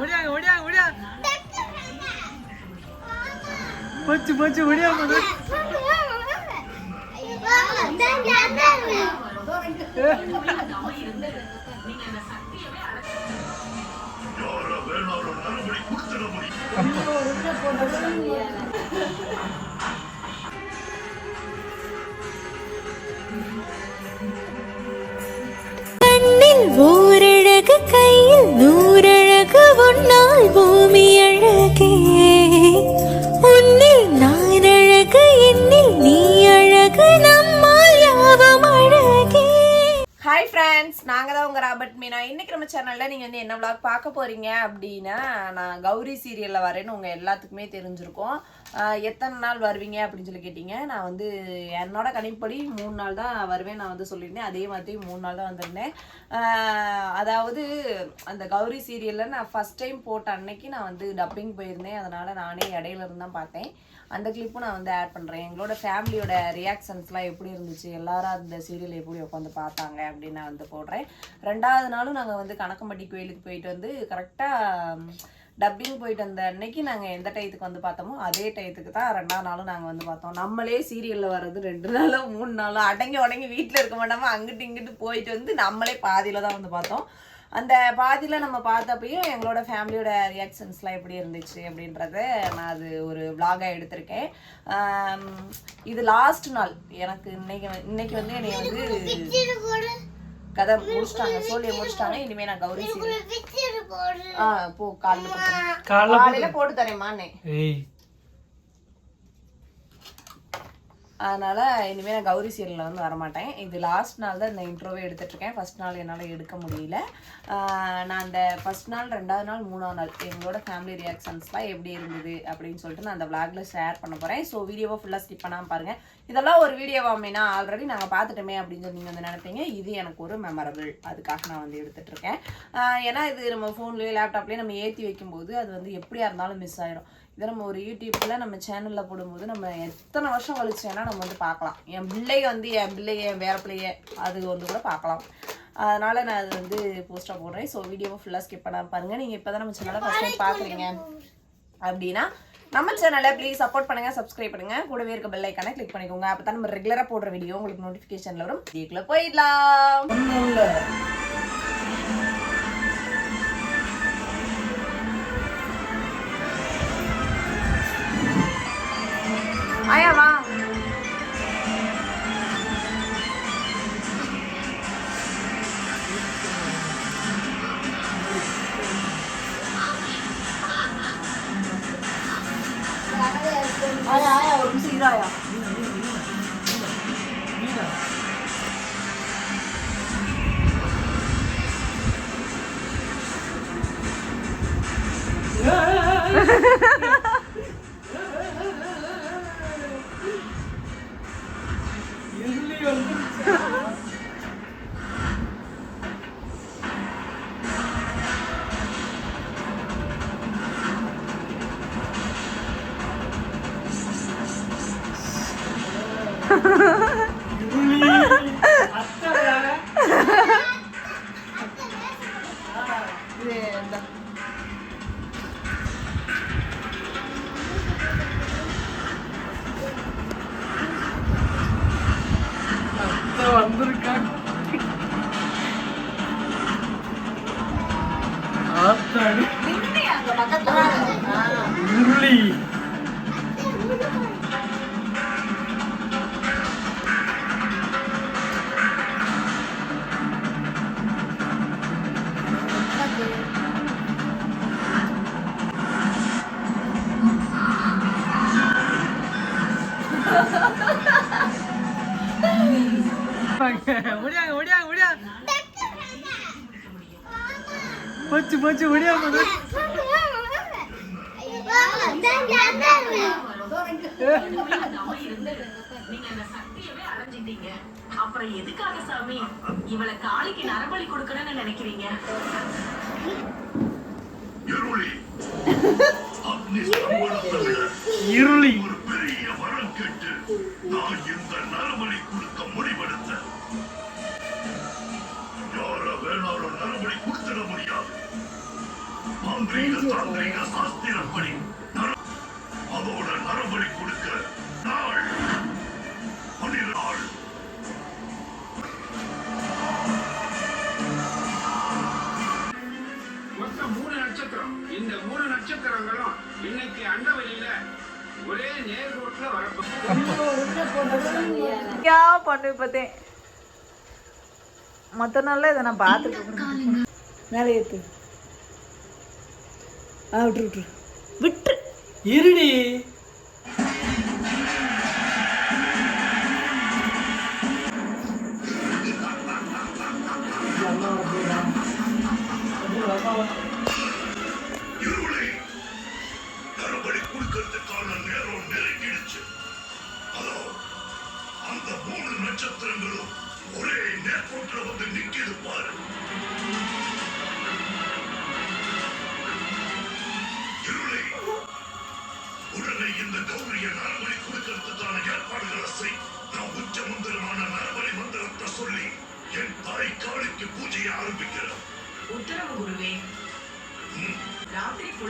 우량 우량 우량 멋지 멋지 우량 우량 여러 웰마로 나눠버리 훅 들어버리 நூறழகு உன்னால் பூமி அழகே. உன்னில் நான் அழகு என்னில் நீ அழகு நம்மால் யாவும் அழகே. ஹாய் ஃப்ரெண்ட் ஃப்ரெண்ட்ஸ் நாங்கள் தான் உங்கள் ராபர்ட் மீனா. இன்றைக்கி நம்ம சேனலில் நீங்கள் வந்து என்ன விளாக் பார்க்க போகிறீங்க அப்படின்னா நான் கௌரி சீரியலில் வரேன்னு உங்கள் எல்லாத்துக்குமே தெரிஞ்சிருக்கோம். எத்தனை நாள் வருவீங்க அப்படின்னு சொல்லி கேட்டிங்க. நான் வந்து என்னோட கணிப்படி மூணு நாள் தான் வருவேன் நான் வந்து சொல்லியிருந்தேன். அதே மாதிரி மூணு நாள் தான் வந்திருந்தேன். அதாவது அந்த கௌரி சீரியலில் நான் ஃபஸ்ட் டைம் போட்ட அன்னைக்கு நான் வந்து டப்பிங் போயிருந்தேன். அதனால் நானே இடையில இருந்து தான் பார்த்தேன். அந்த கிளிப்பும் நான் வந்து ஆட் பண்ணுறேன் எங்களோட ஃபேமிலியோட ரியாக்ஷன்ஸ்லாம் எப்படி இருந்துச்சு? எல்லாரும் அந்த சீரியல் எப்படி உட்காந்து பார்த்தாங்க அப்படின்னு நான் வந்து போடுறேன். ரெண்டாவது நாளும் நாங்கள் வந்து கணக்கம்பட்டி கோயிலுக்கு போயிட்டு வந்து கரெக்டாக டப்பிங் போயிட்டு வந்த அன்னைக்கு நாங்கள் எந்த டயத்துக்கு வந்து பார்த்தோமோ அதே டயத்துக்கு தான் ரெண்டாவது நாளும் நாங்கள் வந்து பார்த்தோம். நம்மளே சீரியலில் வர்றது ரெண்டு நாளோ மூணு நாளோ அடங்கி உடங்கி வீட்டில் இருக்க மாட்டாமல் அங்கிட்டு இங்கிட்டு போயிட்டு வந்து நம்மளே பாதியில் தான் வந்து பார்த்தோம். அந்த பாதியில் நம்ம பார்த்தப்பையும் எங்களோட ஃபேமிலியோட ரியாக்ஷன்ஸ்லாம் எப்படி இருந்துச்சு அப்படின்றத நான் அது ஒரு விளாகாக எடுத்திருக்கேன். இது லாஸ்ட் நாள். எனக்கு இன்னைக்கு இன்னைக்கு வந்து என்னை வந்து கதை முடிச்சிட்டாங்க சோழியை முடிச்சிட்டாங்க. இனிமே நான் கௌரி சீரியல். ஆ போ காலைல காலையில போட்டு தரேம்மாண்ணே ஏய் அதனால் இனிமேல் நான் கௌரி சீரியலில் வந்து வரமாட்டேன். இது லாஸ்ட் நாள் தான் இந்த இன்ட்ரோவே எடுத்துகிட்ருக்கேன் ஃபர்ஸ்ட் நாள் என்னால் எடுக்க முடியல. நான் அந்த ஃபர்ஸ்ட் நாள் ரெண்டாவது நாள் மூணாவது நாள் எங்களோட ஃபேமிலி ரியாக்ஷன்ஸ்லாம் எப்படி இருந்தது அப்படின்னு சொல்லிட்டு நான் அந்த விளாகில் ஷேர் பண்ண போகிறேன் ஸோ வீடியோவை ஃபுல்லாக ஸ்கிப் பண்ணாமல் பாருங்கள் இதெல்லாம் ஒரு வீடியோவாமேனா ஆல்ரெடி நாங்கள் பார்த்துட்டோமே அப்படின்னு சொல்லி நீங்கள் வந்து நினைப்பீங்க. இது எனக்கு ஒரு மெமரபிள் அதுக்காக நான் வந்து எடுத்துகிட்ருக்கேன் ஏன்னா இது நம்ம ஃபோன்லேயே லேப்டாப்லேயே நம்ம ஏற்றி வைக்கும்போது அது வந்து எப்படியா இருந்தாலும் மிஸ் ஆயிரும். இதை நம்ம ஒரு யூடியூப்ல நம்ம சேனல்ல போடும்போது நம்ம எத்தனை வருஷம் கழிச்சு வேணா நம்ம வந்து பார்க்கலாம். என் பிள்ளைய வந்து என் பிள்ளைய என் வேற பிள்ளைய அது வந்து கூட பார்க்கலாம். அதனால நான் அது வந்து போஸ்டா போடுறேன். ஸோ வீடியோவை ஃபுல்லாக ஸ்கிப் பண்ணாம பாருங்க. நீங்க இப்பதான் நம்ம சேனலை ஃபர்ஸ்ட் டைம் பார்க்குறீங்க அப்படின்னா நம்ம சேனலை ப்ளீஸ் சப்போர்ட் பண்ணுங்க சப்ஸ்கிரைப் பண்ணுங்க. கூடவே இருக்க பெல் ஐக்கானை கிளிக் பண்ணிக்கோங்க. அப்போ தான் நம்ம ரெகுலராக போடுற வீடியோ உங்களுக்கு நோட்டிஃபிகேஷன்ல வரும். வீடியோக்குள்ள போயிடலாம். 아야 마. 아야 아야 무슨 일어야. Ha ha ha! 룰리. 우량 우량 우량 맞지 맞지 우량 맞지 அப்புறம் எதுக்காக சாமி இவளை காளிக்கு நரபலி கொடுக்கணும்னு நினைக்கிறீங்க இருளி. நட்சத்திரங்களும் இன்னைக்கு அண்டவெளியில ஒரே நேர் ரோட்ல வரப்போ பண்ணு பார்த்தேன் மற்ற நாளில் இதை நான் பார்த்துருக்கேன் மேலே ஏற்று ஆ விட்டுரு விட்டுரு. விட்டுரு. இருடி.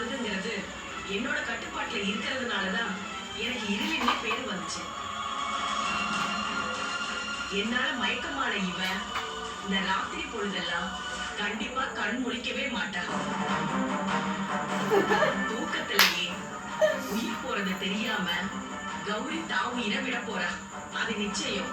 பொழுதுங்கிறது என்னோட கட்டுப்பாட்டுல இருக்கிறதுனாலதான் எனக்கு இருளின்னே பேரு வந்துச்சு. என்னால மயக்கமான இவன் இந்த ராத்திரி பொழுதெல்லாம் கண்டிப்பா கண் முழிக்கவே மாட்டான். தூக்கத்திலேயே உயிர் போறது தெரியாம கௌரி தான் உயிரை விட போறா. அது நிச்சயம்.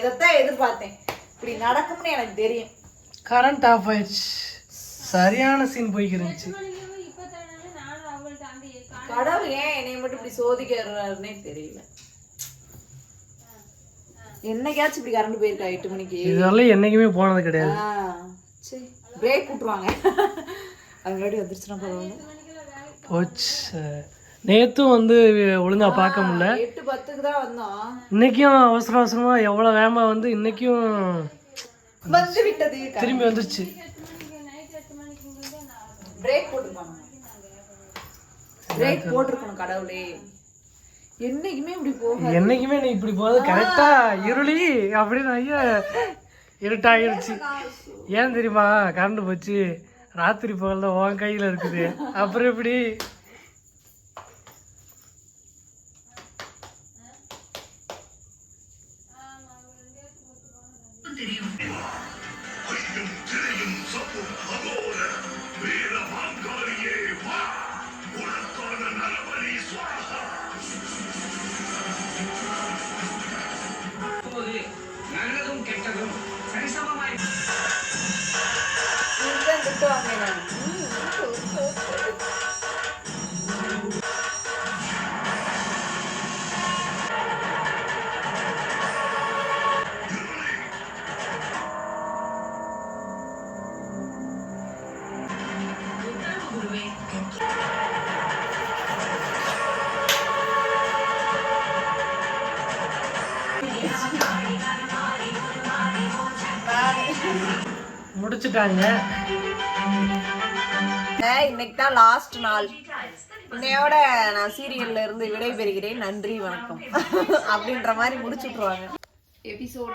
இதைத்தான் எதிர்பார்த்தேன். இப்படி நடக்கும்னு எனக்கு தெரியும். கரண்ட் ஆஃப் ஆயிடுச்சு. சரியான சீன் போய்க்கிருந்துச்சு கடவுள் ஏன் என்னை மட்டும் இப்படி சோதிக்கிறாருன்னே தெரியல. என்னைக்காச்சும் இப்படி கரண்ட் போயிருக்கா எட்டு மணிக்கு? இதெல்லாம் என்னைக்குமே போனது கிடையாது. சரி பிரேக் விட்டுருவாங்க. அது முன்னாடி வந்துருச்சுன்னா பரவாயில்ல. போச்சு. நேத்தும் வந்து ஒழுங்கா பார்க்க முடியல. எட்டு பத்துக்கு தான் வந்தோம். இன்னைக்கும் அவசர அவசரமா எவ்வளவு வேகமா வந்து இன்னைக்கும் வந்து விட்டது திரும்பி வந்துருச்சு. பிரேக் போட்டுருப்பாங்க பிரேக் போட்டிருக்கணும் கடவுளே. என்னைக்குமே இப்படி போக என்னைக்குமே நீ இப்படி போகுது. கரெக்டா இருளி அப்படின்னு ஐயா இருட்டாயிருச்சு ஏன் தெரியுமா? கரண்ட் போச்சு. ராத்திரி பகல் தான் உன் கையில் இருக்குது. அப்புறம் எப்படி? さも可能ね முடிச்சுட்டாங்க. ஏய், இன்னைக்கு தான் லாஸ்ட் நாள். இன்னையோட நான் சீரியல்ல இருந்து விடைபெறுகிறேன். நன்றி வணக்கம். அப்படின்ற மாதிரி முடிச்சுட்ருவாங்க எபிசோட்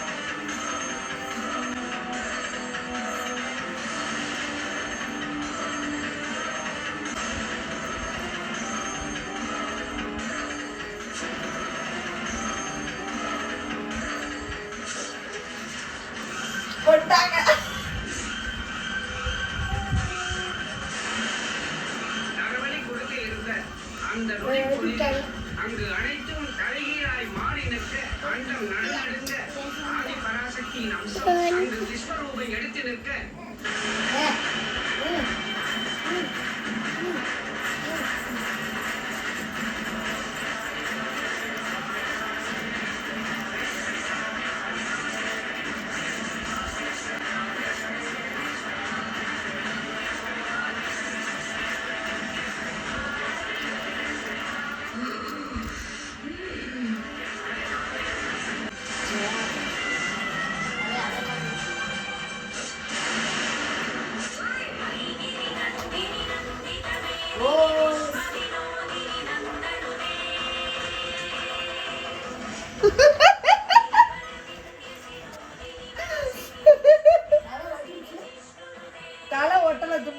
ചെയ്തിട്ട്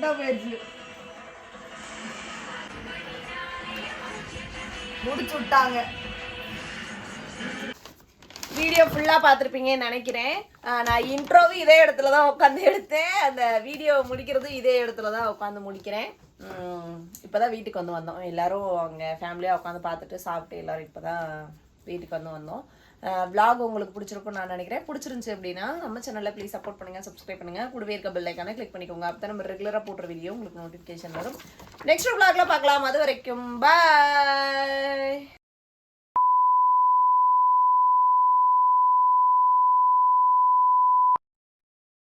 ஒட்டல போயிடுச்சு முடிச்சு விட்டாங்க. வீடியோ ஃபுல்லாக பார்த்துருப்பீங்கன்னு நினைக்கிறேன். நான் இன்ட்ரோவும் இதே இடத்துல தான் உட்காந்து எடுத்தேன். அந்த வீடியோ முடிக்கிறதும் இதே இடத்துல தான் உட்காந்து முடிக்கிறேன். இப்போ தான் வீட்டுக்கு வந்து வந்தோம். எல்லாரும் அவங்க ஃபேமிலியாக உட்காந்து பார்த்துட்டு சாப்பிட்டு எல்லாரும் இப்போ தான் வீட்டுக்கு வந்து வந்தோம். vlog உங்களுக்கு பிடிச்சிருக்கும்னு நான் நினைக்கிறேன். பிடிச்சிருந்துச்சு அப்படின்னா நம்ம சேனலில் ப்ளீஸ் சப்போர்ட் பண்ணுங்கள் சப்ஸ்கிரைப் பண்ணுங்கள் கூடவே இருக்க பெல் ஐக்கானை கிளிக் பண்ணிக்கோங்க. அப்போ நம்ம ரெகுலராக போடுற வீடியோ உங்களுக்கு நோட்டிஃபிகேஷன் வரும். நெக்ஸ்ட் vlogல பார்க்கலாம். அது வரைக்கும் பாய்